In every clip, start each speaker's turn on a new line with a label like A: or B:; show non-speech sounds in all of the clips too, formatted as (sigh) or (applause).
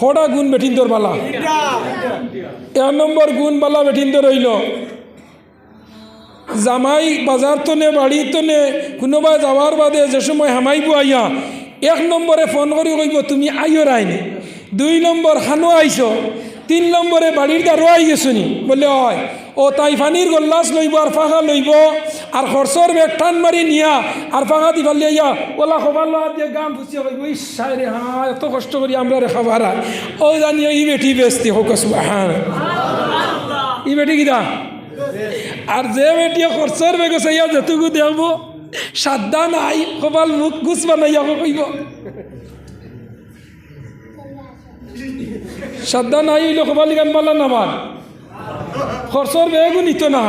A: হড়া গুণ বেঠিন্দর বালা। এক নম্বর গুণ বালা বেঠিন্দর রইল জামাই বাজার তো নে, বাড়ি তো নে কোনোবা যাওয়ার বাদে যে সময় হামাইব আইয়া, এক নম্বরে ফোন করে কইব, তুমি আইও রাইনি। দুই নম্বর, হানো আইছ? তিন নম্বরে বাড়ির দ্বারো আই গেছনি। বলে হয় ও তাই ফানির গল্লাস লইব আর ফাঁকা লইব আর খরচর বেগ টান মারি নিয়া আর ফাঁকা দি ফালি আইয়া ওলা খবর লোয়া দিয়ে গাম ফুসিয়ে কইব ইসাই রে হ্যাঁ এত কষ্ট করি আমরা রে খাবার ও জানিও ই বেটি বেস্তি হোক হ্যাঁ ই বেটি কিনা আর যে বেটিয়ে খরচর বেগে চাইয়া যেটুকু দেব সাদ্দা নাই কপাল মুখ গুছ বানাইয়া কইব সাদ্দা নাই হইলে কপাল গান পালা নামার খরচর বেগও নিত না।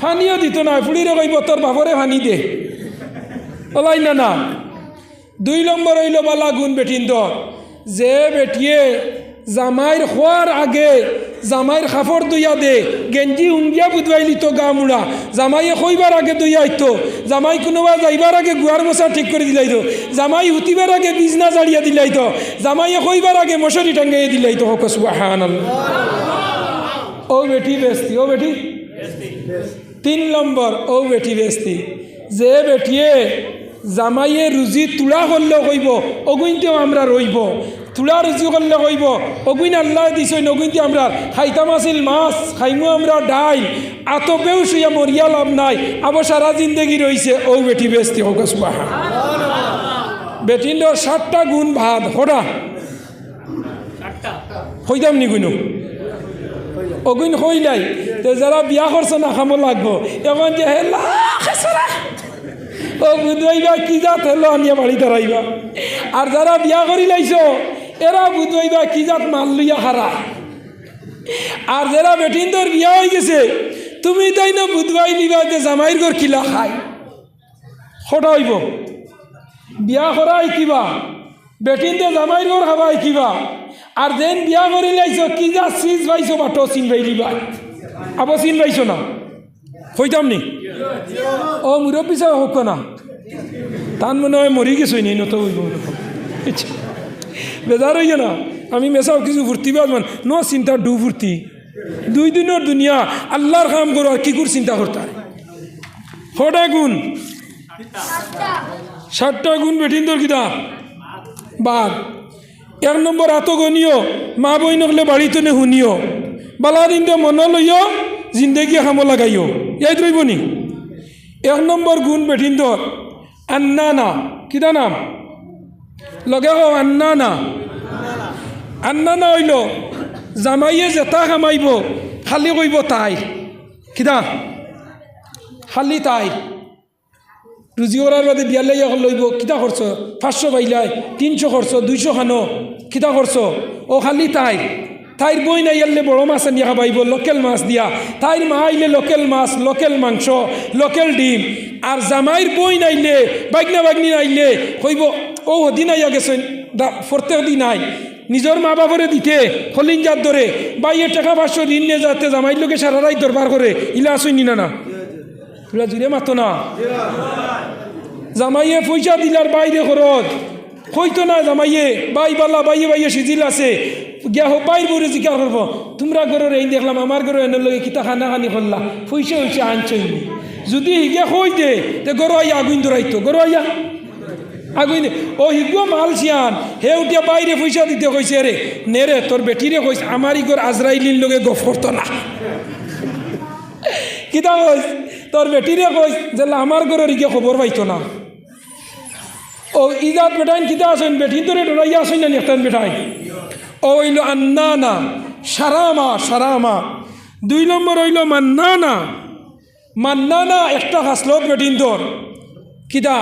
A: ফানিও দিত না ফুড়িরে কইব তোর বাবরে ফানি দে। ওলাই না না। দুই নম্বর হইল বালা গুণ বেটিন দর যে বেটিয়ে জামাইর খোয়ার আগে জামাইর খাফর দইয়া দে গেঞ্জি উঙ্গিয়া বুধবাইলি তো গা মুড়া। জামাইয়ে খইবার আগে দইয়া আইতো জামাই কোনোবা যাইবার আগে গুয়ার মশা ঠিক করে দিলাই তো, জামাই হুতিবার আগে বিজনা জাড়িয়া দিলাই তো, জামাইয়ে খইবার আগে মশারি টাঙ্গাইয়া দিলাই তো হক ও বেটি বেস্তি ও বেটি। তিন নম্বর ও বেটি বেস্তি। যে বেটিয়ে জামাইয়ে রুজি তুলা করলে কইব অগুইনতেও আমরা রইব তুলা রুজি করলে কইব অগুইন আল্লাহ দিছই নগুইনতে আমরা খাইতাম আছিল মাছ খাইমু আমরা ডাইল আতপেও শুয়া মরিয়া লাভ নাই। আবার সারা জিন্দগি রইছে ও বেটি বেস্তি হোক সুবাহা বেটিন্দর সাতটা গুণ ভাত হরা হইতাম নি গুনো অগুইন হইলাই তো যারা বিয়া করছে না খামো লাগবো। এখন যে হেলা ও বুধবাইবা কি জাত হেলো আনিয়া বাড়িতে রাইবা আর যারা বিয়া করি লাইছো এরা বুধবাইবা কি জাত মাল লইয়া হারা। আর যারা বেটিন্দর বিয়া হয়ে গেছে, তুমি তাই না বুধবাই নিবা যে জামাইর ঘর কিলা সটা হইব। বিয়া করা কিবা? বেটিনতে জামাইর ঘর খাবা কিবা? আর যেন বিয়া করে লাইছ, কি যা চিজ পাইছো বাটো চিন পাইলি বা আবো চিন পাইছো না? হইতাম নি? ও মুরব্বী সাহেব হোক না? তান মনে হয় মরি গেছই নি নত হইব। বেজার হইয়া না। আমি মেসাও কিছু ফুর্তি বাজমান ন চিন্তা ডু ফুর্তি। দুই দিনের দুনিয়া আল্লাহর কাম করো আর কি করে চিন্তা করতে হটা গুণ। ষাটটা গুণ বেঠিন্দর কিতা? বাদ এক নম্বর আতগনীয় মা বই নকলে বাড়িতে নে শুনিও বালা দিনতে মন লইও জিন্দেগি খাম লাগাইও ইয়াই রইব নি এক নম্বর গুণ বেঠিন্দর আন্না না কিতা নাম? লগে হও আন্না না আন্না না হইল, জামাইয়ে জেতা কামাইব, খালি কইব তাই। কিতা খালি তাই। রুজি করার বাদে বিয়ালাই এখন লইব কিতা খরচ পাঁচশো পাইলাই, তিনশো খরচ দুইশো খানো কিতা খরচ ও খালি তাই। তাইর বই নাই আনলে বড় মাছ আনিয়া খাবাইব, লোকেল মাছ দিয়া। তাইর মা আইলে লোকেল মাছ, লোকেল মাংস, লোকেল ডিম। আর জামাইর বই নাইলে, বাগনা বাগনি নাইলে, কইব ও দিন আইয়া গেছেন প্রত্যেক দিন আই। নিজের মা বাপরে দিতে, হলিন যার ধরে বাইয়ের টাকা পাঁচশো ঋণ নিয়ে যাতে জামাইর লোকে সারা রাত দরবার করে, ইলা আসইনি না না। তোরা জুড়ে মাতো না। জামাইয়ে পয়সা দিলার বাইরে খরচ। কইতো না জামাইয়ে, বাই বালা, বাইয়ে বাইয়ে সিজিল আছে। গিয়া হোক, বাইর বলে জিজ্ঞা করব, তোমরা ঘরের এই দেখলাম, আমার ঘরে এনে লগে কিতা খানা খানি করলা? পয়সা হয়েছে আনছই যদি হিগে কই দে গরু আইয়া আগুন ধরাইতো গরু আইয়া আগুন ও হিগুয়া মাল চিয়ান হে উঠিয়া বাইরে পয়সা দিতে কইছে রে নে রে তোর বেটিরে কইছে আমার ইগর আজরাইলির লগে গফ (laughs) করতো না কিতা কইস তোর বেটিরে কইস যে আমার ঘরের ইগে খবর পাইতো না? ও ইজাত বেটাইন কিতা আসেন বেটিন তোরে ডরাইয়া আসেন না একটা বেটাইন ও হইল আন্না না সারামা সারামা দুই নম্বর হইল মান্না না মান্না না একটা হাসলো বেটিন তোর কিতা?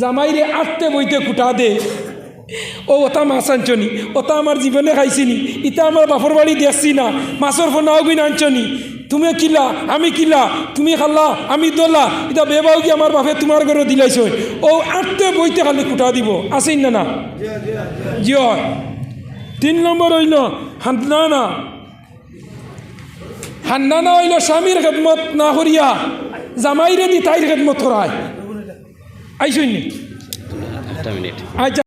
A: জামাইরে আটতে বইতে কুটা দে। ও ওটা মাছ আনছনি ওটা আমার জীবনে খাইছিনি। ইটা আমার বাপর বাড়ি দেখছি না। মাছর ফোন আগুন আনছনি তুমি কিলা, আমি কিলা, তুমি খাল্লা আমি দোলা। এটা বেবাও কি আমার বাপে তোমার ঘরে দিলাইছ। ও, আটতে বইতে খালি কুটা দিব। আছেন না না? জিও তিন নম্বর হইল হান্নানা। হান্নানা হইল স্বামীর খেদমত না করিয়া জামাইরে দি তাইর খেদমত করায় আইসইনি আচ্ছা।